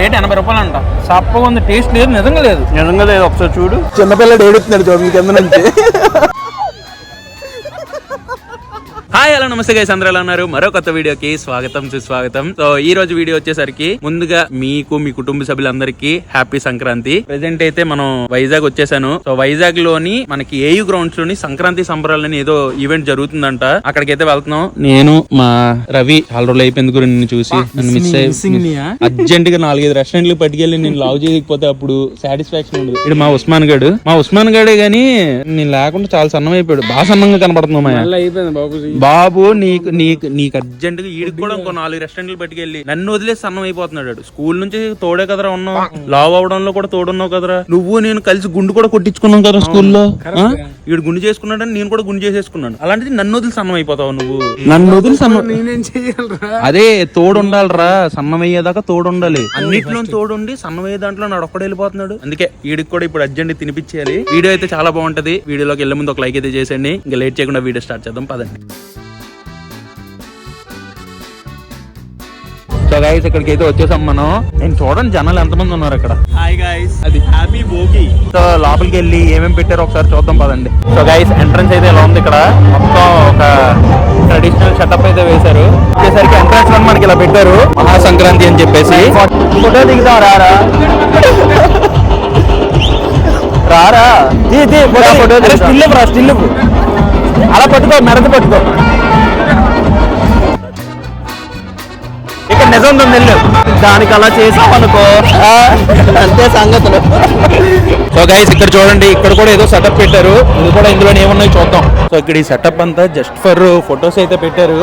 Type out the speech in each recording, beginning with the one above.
Plate ఎనభై రూపాయలు అంట. సప్పగా ఉంది టేస్ట్ లేదు నిజంగా లేదు. నిజంగా లేదు ఒకసారి చూడు. చిన్నపిల్లడు ఏడుస్తున్నాడు చూడండి కింద నుంచి. నమస్తే గైస్ అందరూ ఎలా ఉన్నారు? మరో కొత్త వీడియోకి స్వాగతం సుస్వాగతం. సో ఈ రోజు వీడియో వచ్చేసరికి ముందుగా మీకు మీ కుటుంబ సభ్యులందరికీ హ్యాపీ సంక్రాంతి ప్రెసెంట్ అయితే మనం వైజాగ్ వచ్చేసాను. సో వైజాగ్లోని మనకి ఏయు గ్రౌండ్స్లోని సంక్రాంతి సంబరాలని ఏదో ఈవెంట్ జరుగుతుందంట. అక్కడికైతే వెళ్తున్నాం. నేను మా రవి చాలా రోజులు అయిపోయింది గురించి నిన్ను చూసి. నన్ను మిస్ అయ్యి అర్జెంట్గా నాలుగైదు రెస్టారెంట్లు పట్టుకెళ్ళి నేను లావ్ చేయకపోతే అప్పుడు సాటిస్ఫాక్షన్ ఉండదు. ఇది మా ఉస్మాన్ గడు. మా ఉస్మాన్ గడే గానీ నేను లేకుండా చాలా సన్నం అయిపోయాడు. బాగా సన్నంగా అయిపోయింది బాబు బాబు నీకు నీకు నీకు అర్జెంట్గా ఈడికి కూడా ఇంకో నాలుగు రెస్టారెంట్లు పట్టుకెళ్ళి నన్ను వదిలేసి సన్నం అయిపోతున్నాడు వాడు. స్కూల్ నుంచి తోడే కదరా ఉన్నావు. లావ్ అవడంలో కూడా తోడున్నావు కదరా. నువ్వు నేను కలిసి గుండు కూడా కొట్టించుకున్నాం కదా స్కూల్లో? ఈడు గుండు చేసుకున్నాడని నేను కూడా గుండు చేసేసుకున్నాను. అలాంటిది నన్ను వదిలి సన్నం అయిపోతావు నువ్వు. నన్ను వదిలి సన్నం. నేనేం అదే తోడు ఉండాలిరా సన్నం అయ్యేదాకా తోడు ఉండాలి అన్నిట్లో తోడు ఉండి సన్నం అయ్యే దాంట్లో నాడు ఒక్కడే వెళ్ళిపోతున్నాడు. అందుకే వీడికి కూడా ఇప్పుడు అర్జెంట్ తినిపించేయాలి. వీడియో అయితే చాలా బాగుంటది. వీడియోలోకి వెళ్ళే ముందు ఒక లైక్ అయితే చేసేయండి. ఇంకా లేట్ చేయకుండా వీడియో స్టార్ట్ చేద్దాం. పదండి. సో గైస్ ఇక్కడికి అయితే వచ్చేసాం మనం. నేను చూడండి జనాలు ఎంతమంది ఉన్నారు అక్కడ హాయ్ గైస్ అది. హ్యాపీ భోగి సో లోపలికి వెళ్ళి ఏమేమి పెట్టారో ఒకసారి చూద్దాం పదండి. సో గైస్ ఎంట్రన్స్ అయితే ఇలా ఉంది ఇక్కడ? మొత్తం ఒక ట్రెడిషనల్ సెటప్ అయితే వేశారు. వచ్చేసరికి ఎంట్రన్స్లో మనకి ఇలా పెట్టారు. మహా సంక్రాంతి అని చెప్పేసి. ఫోటో దిగుదాం రారా? రారా? ఫోటో స్టిల్ రా స్టిల్ అలా పట్టుకో మెడత పట్టుకో. నిజం ఉంది వెళ్ళు దానికి అలా చేసామనుకో అంతే సంగతులు. సో గైస్ ఇక్కడ చూడండి ఇక్కడ కూడా ఏదో సెటప్ పెట్టారు. ఇది కూడా ఇందులో ఏమున్నాయి చూద్దాం. సో ఇక్కడ ఈ సెటప్ అంతా జస్ట్ ఫర్ ఫొటోస్ అయితే పెట్టారు.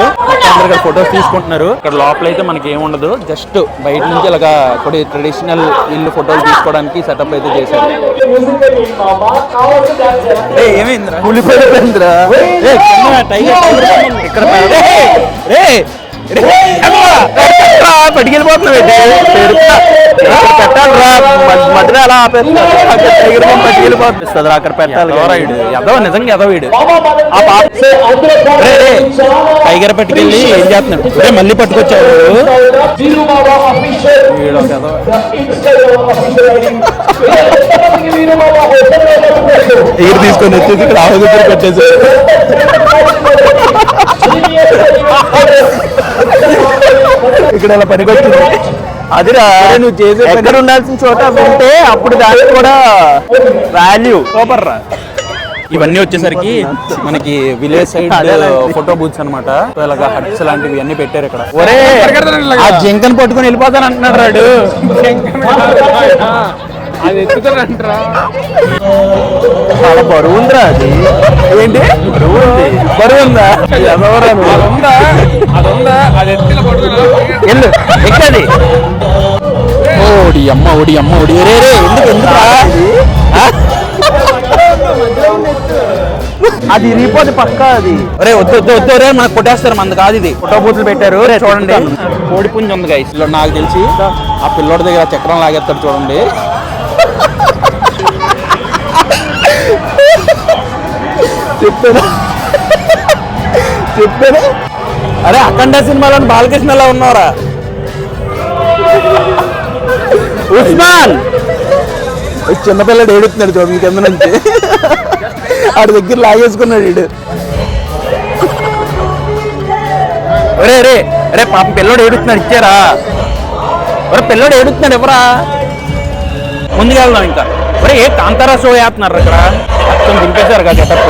అందరు ఇక్కడ ఫొటోస్ తీసుకుంటున్నారు. ఇక్కడ లోపల అయితే మనకి ఏముండదు జస్ట్ బయట నుంచి ఇలాగా కొన్ని ట్రెడిషనల్ ఇల్లు ఫోటోలు తీసుకోవడానికి సెటప్ అయితే చేశారు. ఏయ్, ఏమైందిరా. ఇక్కడ మధ్యలో అక్కడ టైగర్ బొమ్మ పట్టుకెళ్ళిపోతుంది అక్కడ పెట్టాలి ఎదవ నిజంగా ఎదవ వీడు ఆ పాప టైగర్ పట్టుకెళ్ళి ఏం చేస్తున్నాడు రే మళ్ళీ పట్టుకొచ్చాడు తీసుకొని వచ్చేసి ఇక్కడ దగ్గర పెట్టేసి ఇక్కడ ఇలా పనికొచ్చింది? అదిరా నువ్వు చేసే ఎక్కడ ఉండాల్సిన చోట ఉంటే అప్పుడు దానికి కూడా వాల్యూ సూపర్ రా. ఇవన్నీ వచ్చేసరికి మనకి విలేజ్ సైడ్ ఫోటో బూత్స్ అనమాట ఇలాగా హట్స్ లాంటివి అన్ని పెట్టారు ఇక్కడ. ఒరే ఆ జింకను పట్టుకొని వెళ్ళిపోతాను అంటున్నాడు రాడు. అది ఎత్తుతారంటరా చాలా బరువు ఉందిరా అది. ఏంటి? బరువు ఉంది బరువు ఉందా ఎవరా? ఉందా అది ఎత్తుల ఎక్కది ఓడి అమ్మ ఓడి అమ్మ ఓడి. రే రే ఎందుకు ఎందుకురా? అది రిపోర్ట్ పక్క అది. రే వద్దు వద్దు వద్దు రే మనకు కొట్టేస్తారు మంది కాదు ఇది. ఫోటో బూతులు పెట్టారు రే చూడండి. కోడి పుంజు ఉంది గైస్ నాకు తెలిసి ఆ పిల్లోడి దగ్గర చక్రం లాగేస్తాడు చూడండి. చెప్తాను చెప్పాను అరే అఖండ సినిమాలో బాలకృష్ణలా ఉన్నారా ఉస్మాన్! చిన్నపిల్లడు ఏడుస్తున్నాడు చూడండి కింద నుంచి. ఆడి దగ్గర లాగేసుకున్నాడు వీడు ఒరే రే రే పాపం పిల్లడు ఏడుస్తున్నాడు ఇచ్చారా. ఒరే పిల్లడు ఏడుస్తున్నాడు ఎవరా ముందుకెళ్దాం ఇంకా. ఒరే ఏ కాంతారా షో వేస్తున్నారు ఇక్కడ? మొత్తం దింపేశారు కదా గెటప్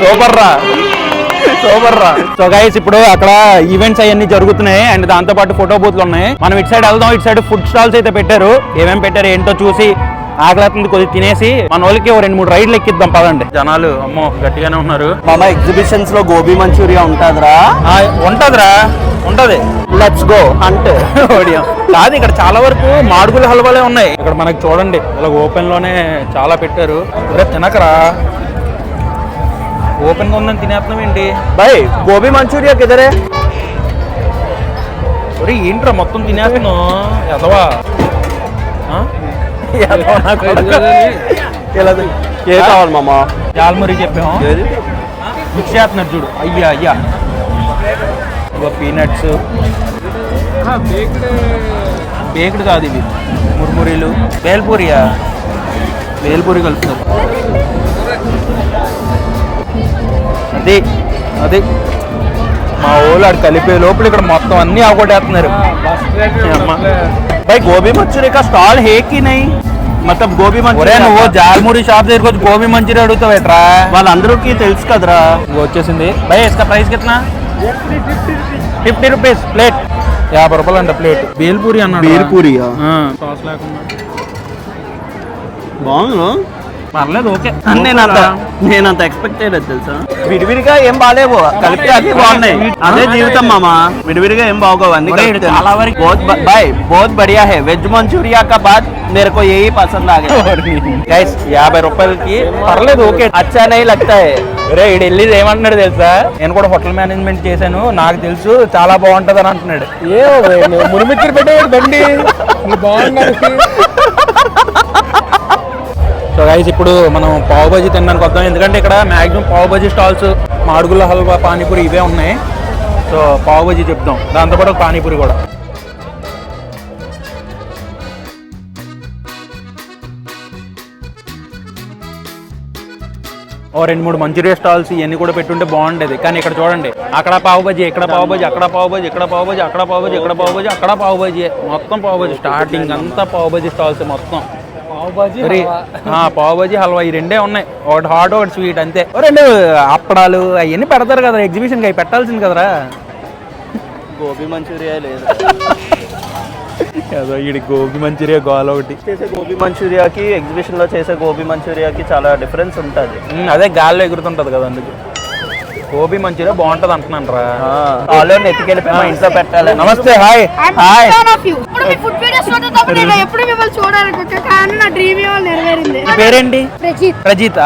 సూపర్ రా సూపర్ రా సో గైస్ ఇప్పుడు అక్కడ ఈవెంట్స్ అవన్నీ జరుగుతున్నాయి. అండ్ దాంతో పాటు ఫోటో బూత్లు ఉన్నాయి. మనం ఇటు సైడ్ వెళ్దాం ఇటు సైడ్ ఫుడ్ స్టాల్స్ అయితే పెట్టారు. ఏమేమి పెట్టారు ఏంటో చూసి ఆకలిస్తుంది కొద్ది తినేసి మన వాళ్ళకి ఓ రెండు మూడు రైడ్లు ఎక్కిద్దాం పదండి. జనాలు అమ్మో గట్టిగానే ఉన్నారు. మామ ఎగ్జిబిషన్స్లో గోబీ మంచూరియా ఉంటుందిరా? ఆ, ఉంటదిరా ఉంటది. లెట్స్ గో అంటే ఓడియం. కాదు ఇక్కడ చాలా వరకు మాడుగుల హల్వాలే ఉన్నాయి. ఇక్కడ మనకి చూడండి ఇలా ఓపెన్లోనే చాలా పెట్టారు. ఒరే తినకరా. ఓపెన్గా ఉందని తినేస్తున్నాం ఏంటి? బై గోబీ మంచూరియా కిదరే? ఒరే ఏంట్రా మొత్తం తినేస్తున్నావు ఎదవా ఏ కావాలి మామ. జాల్మురి చెప్పాము మిక్స్ చేస్తున్నారు చూడు అయ్యా అయ్యా ఇగో పీనట్స్ బేక్డ్ కాదు ఇవి మురుమురీలు బేల్పూరియా బేల్పూరి కలుపుతారు అది అది మా వాళ్ళు కలిపే లోపల ఇక్కడ మొత్తం అన్ని ఆగొట్టేస్తున్నారు भाई గోబీ मंचूरिय का स्टॉल है कि గోబీ మంచూరియా నువ్వు జాలమూరి షాప్ దగ్గరికి వచ్చి గోబీ మంచూరియా అడుగుతావేట్రా వాళ్ళందరికీ తెలుసు కదరా. వచ్చేసింది. భయ్ ఇసుక ప్రైస్ కిట్నా? ఫిఫ్టీ రూపీస్ ప్లేట్ యాభై రూపాయలు అంట ప్లేట్ బేల్పూరి అన్నాడు? బేల్పూరియా? బాగుంది? పర్లేదు ఓకే నేనంత నేనంత ఎక్స్పెక్ట్ చేయలేదు తెలుసా విడివిడిగా ఏం బాగాలేవు కలిపి అన్ని బాగున్నాయి అదే జీవితం మామ విడివిడిగా ఏం బాగోవు అన్ని ఒరేయ్, కలిపితే. చాలా వరకు- बहुत ब- भाई बहुत बढ़िया है वेज मंचूरिया का बाद मेरे को यही पसंद आ गया గైస్ యాభై రూపాయలకి పర్లేదు ఓకే अच्छा नहीं लगता है ఒరే ఈడు వెళ్ళి ఏమంటున్నాడు తెలుసా నేను కూడా హోటల్ మేనేజ్మెంట్ చేశాను నాకు తెలుసు చాలా బాగుంటది అని అంటున్నాడు ఏ మురిమిత్రి పెట్టేవాడు బండి బాగున్నాడు సో గైస్ ఇప్పుడు మనం పావు బజీ తినడానికి వద్దాం. ఎందుకంటే ఇక్కడ మాక్సిమం పావు బజీ స్టాల్స్ మాడుగుల హల్వా పానీపూరి ఇవే ఉన్నాయి. సో పావు బజీ చెప్తాం దాంతోపాటు పానీపూరి కూడా. ఓ రెండు మూడు మంచూరియా స్టాల్స్ ఇవన్నీ కూడా పెట్టుంటే బాగుండేది. కానీ ఇక్కడ చూడండి అక్కడ పావు బజీ ఇక్కడ పావు బజీ అక్కడ పావు బజీ ఇక్కడ పావు బజీ అక్కడ పావు బజీ ఇక్కడ పావు బజీ అక్కడ పావు బజీ మొత్తం పావు బజీ స్టార్టింగ్ అంతా పావు బజీ స్టాల్స్ మొత్తం. మరి, ఆ, పావు బజీ హల్వా ఈ రెండే ఉన్నాయి. ఒకటి హాట్ ఒకటి స్వీట్ అంతే. రెండు అప్పడాలు అవన్నీ పెడతారు కదా ఎగ్జిబిషన్ అవి పెట్టాల్సింది కదరా. గోబీ మంచూరియా లేదు. ఏదో ఈడి గోబీ మంచూరియా గోల ఒకటి. చేసే గోబీ మంచూరియాకి ఎగ్జిబిషన్లో చేసే గోబీ మంచూరియాకి చాలా డిఫరెన్స్ ఉంటుంది. అదే గాల్లో ఎగురుతుంటది కదా అందుకు. గోబీ మంచూరియా బాగుంటది అంటున్నాను రా. ఆలో నెత్తికెళ్ళిపోయి మా ఇంట్లో పెట్టాలి. నమస్తే హాయ్. హాయ్ ఫుడ్ వీడియోస్ చూడేటప్పుడు నేను ఎప్పుడు మిమ్మల్ని చూడాలనుకుంటా కానీ నా డ్రీమ్ ఏమో నెరవేరింది. నీ పేరేంటి? ప్రజిత్. ప్రజీత?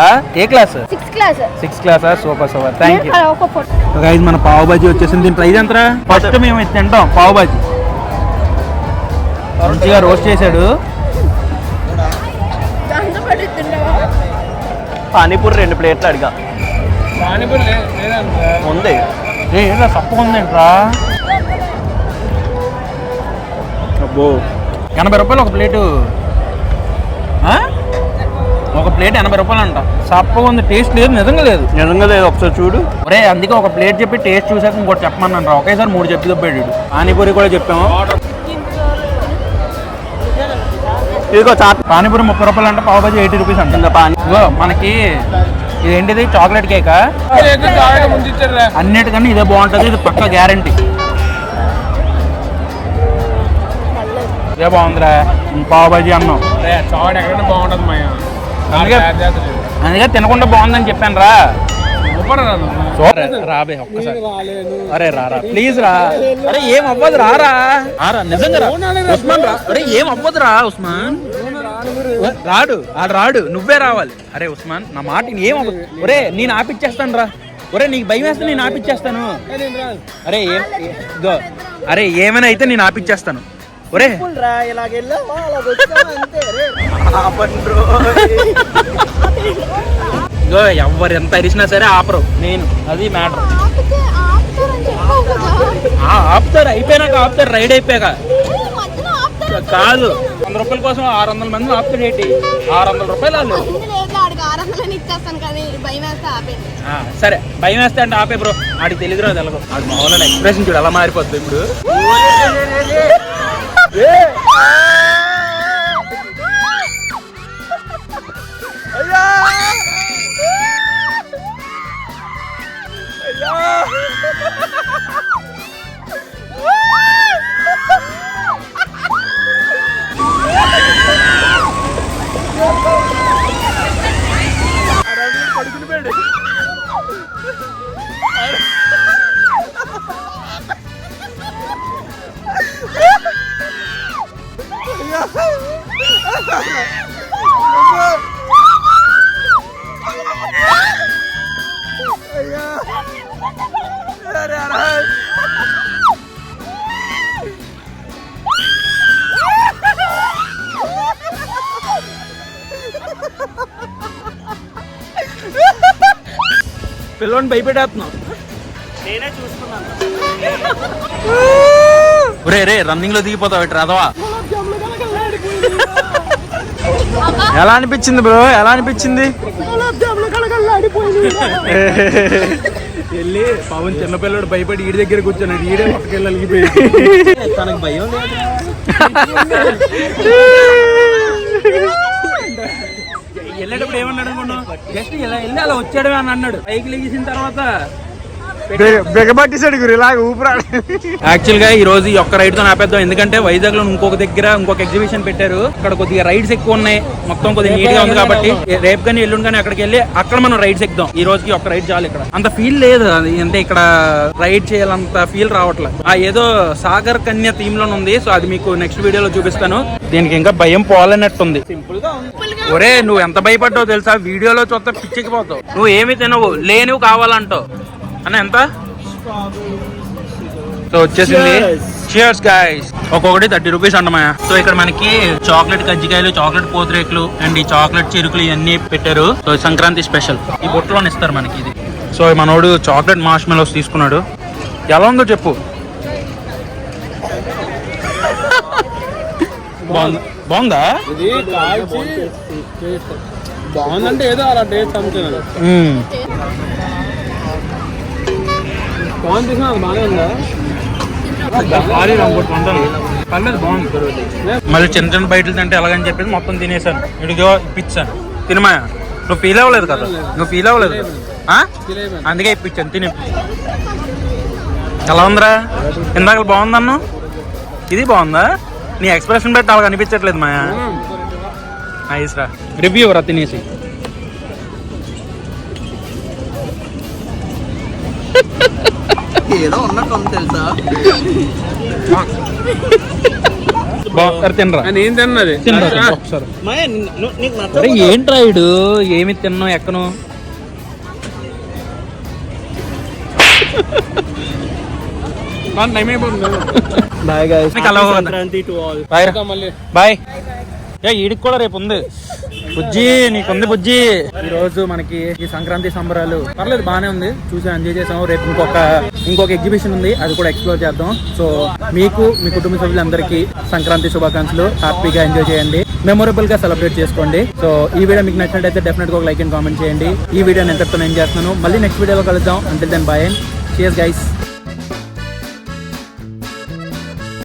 ఏ క్లాస్? సిక్స్త్ క్లాస్ సిక్స్ క్లాసా super super. Thank you guys మన పావు బాజీ వచ్చేసింది. దీని ప్రైస్ ఎంతరా? ఫస్ట్ మేము తింటాం పావు బాజీ. మంచిగా రోస్ట్ చేశాడు. పానీపూరి రెండు ప్లేట్లు అడిగా. ఉంది. ఏ తప్పగా ఉందేంట్రా? అబ్బో. ఎనభై రూపాయలు ఒక ప్లేటు? ఒక ప్లేట్ ఎనభై రూపాయలు అంట సప్పగా ఉంది టేస్ట్ లేదు నిజంగా లేదు. నిజంగా లేదు ఒకసారి చూడు. ఒరే అందుకే ఒక ప్లేట్ చెప్పి టేస్ట్ చూసాక ఇంకోటి చెప్పమన్నాను రా. ఒకేసారి మూడు చెప్పి వీడు. పానీపూరి కూడా చెప్పాము. ఇదిగో చాట్ పానీపూరి ముప్పై రూపాయలు అంటే పావు బజీ ఎయిటీ రూపీస్ అంట. ఇంకా పానీ ఇగో మనకి ఇదేంటిది చాక్లెట్ కేకా అన్నిటికన్నా ఇదే బాగుంటుంది ఇది పక్క గ్యారంటీ ఇదే బాగుందిరా పావు బజీ అన్నం. అందుకే అందుకే తినకుండా బాగుందని చెప్పాను రా రాబే ఒక్కసారి. అరే రారా ప్లీజ్ రా. అరే ఏం అవ్వదు రారా నిజంగా రా. ఉస్మాన్ రా. అరే ఏం అవ్వదు రా ఉస్మాన్? రాడు ఆడు రాడు నువ్వే రావాలి. అరే ఉస్మాన్ నా మాట ఏం ఒరే నేను ఆపిచ్చేస్తాను రా. ఒరే నీకు భయం వేస్తే నేను ఆపిచ్చేస్తాను. అరే ఏం ఏ- ఇదో అరే ఏమైనా అయితే నేను ఆపిచ్చేస్తాను. ఒరే. ఇగో ఎవరు ఎంత అరిచినా సరే ఆపరు. నేను అది మ్యాటర్. ఆపుతారు అయిపోయినాక ఆపుతారు రైడ్ అయిపోయాక. కాదు. వంద రూపాయల కోసం ఆరు వందల మంది ఆపుతాడు ఏంటి? ఆరు వందల రూపాయలు వాళ్ళు. సరే భయం వేస్తే అంటే ఆపే బ్రో. ఆడికి తెలియదు రాదు ఎలాగో. ఆడు మామూలు ఎక్స్ప్రెషన్ చూడు ఎలా మారిపోతుంది ఇప్పుడు. పిల్లోని భయపెట్టేస్తున్నావు. నేనే ఒరే రే రన్నింగ్లో దిగిపోతావు ఇటు రాదవా ఎలా అనిపించింది బ్రో? ఎలా అనిపించింది? వెళ్ళి పవన్ చిన్నపిల్లడు భయపడి ఈడి దగ్గర కూర్చున్నాడు ఈడే పక్కకెళ్ళి తనకు భయం లేదు. ఏమన్నాడు అనుకున్నావు జస్ట్ ఇలా వెళ్ళి అలా వచ్చాడు అని అన్నాడు. పైకి లెగిసిన తర్వాత బిగబట్టేసాడు గురి ఇలాగ ఊపిరాడు. యాక్చువల్గా ఈ రోజు ఈ ఒక్క రైడ్తో ఆపేద్దాం. ఎందుకంటే వైజాగ్లో ఇంకొక దగ్గర ఇంకొక ఎగ్జిబిషన్ పెట్టారు. అక్కడ కొద్దిగా రైడ్స్ ఎక్కువ ఉన్నాయి. మొత్తం కొద్దిగా నీట్గా ఉంది కాబట్టి రేపు కానీ ఎల్లుండి కానీ అక్కడికి వెళ్ళి అక్కడ మనం రైడ్స్ ఎక్కుదాం. ఈ రోజుకి ఒక్క రైడ్ చాలు ఇక్కడ. అంత ఫీల్ లేదు. అది అంటే ఇక్కడ రైడ్ చేయాలంత ఫీల్ రావట్లేదు ఆ ఏదో సాగర్ కన్య థీమ్లో ఉంది. సో అది మీకు నెక్స్ట్ వీడియోలో చూపిస్తాను. దీనికి ఇంకా భయం పోవాలన్నట్టుంది ఒరే నువ్వు ఎంత భయపడ్డావు తెలుసా? వీడియోలో చూస్తే పిచ్చికిపోతావు నువ్వు ఏమి తినవు లేనివి కావాలంటావు. అన్న ఎంత? సో వచ్చేసింది. చియర్స్ గాయస్ ఒక్కొక్కటి థర్టీ రూపీస్ అంటమా సో ఇక్కడ మనకి చాక్లెట్ కజ్జికాయలు చాక్లెట్ పోతరేకులు అండ్ ఈ చాక్లెట్ చిరుకులు ఇవన్నీ పెట్టారు. So Sankranti special. ఈ బొట్టులోనే ఇస్తారు మనకి ఇది. సో మనోడు చాక్లెట్ మార్ష్ మెలోస్ తీసుకున్నాడు. ఎలా ఉందో చెప్పు. బాగుందా? బాగుందంటే ఏదో అలా టేస్ట్ చూసినా అది బాగానే ఉందా? పర్లేదు బాగుంది. మళ్ళీ చిన్న చిన్న బయటలు తింటే ఎలాగని చెప్పేసి మొత్తం తినేసాను ఇడిగో ఇప్పించాను. తినమా? నువ్వు ఫీల్ అవ్వలేదు కదా? నువ్వు ఫీల్ అవ్వలేదు? అందుకే ఇప్పించాను తిని ఎలా ఉందిరా? ఇందాక బాగుందన్ను ఇది బాగుందా? నీ ఎక్స్ప్రెషన్ బట్టి అలా అనిపించట్లేదు మాయా. నైస్ రా. రివ్యూ రా తినేసి. ఏదో ఉన్నట్టు ఉంది తెలుసా నేను తిన్నది? ఏంట్రా ఇడు? ఏమి తిన్నావు ఎక్కను? బాయ్ బాయ్ బాయ్. ఏ ఈడికి కూడా రేపు ఉంది. బుజ్జి నీకుంది బుజ్జి. ఈ రోజు మనకి ఈ సంక్రాంతి సంబరాలు పర్లేదు బానే ఉంది. చూసి ఎంజాయ్ చేసాం రేపు ఇంకొక ఇంకొక ఎగ్జిబిషన్ ఉంది. అది కూడా ఎక్స్ప్లోర్ చేద్దాం. సో మీకు మీ కుటుంబ సభ్యులందరికీ సంక్రాంతి శుభాకాంక్షలు. హ్యాపీగా ఎంజాయ్ చేయండి. మెమొరబుల్గా సెలబ్రేట్ చేసుకోండి. సో ఈ వీడియో మీకు నచ్చినట్టయితే డెఫినెట్గా ఒక లైక్ అండ్ కామెంట్ చేయండి. ఈ వీడియో నేను ఎంతటితో నేను చేస్తున్నాను. మళ్ళీ నెక్స్ట్ వీడియోలో కలుద్దాం. అంటే దాని బాయ్ అండ్ గైస్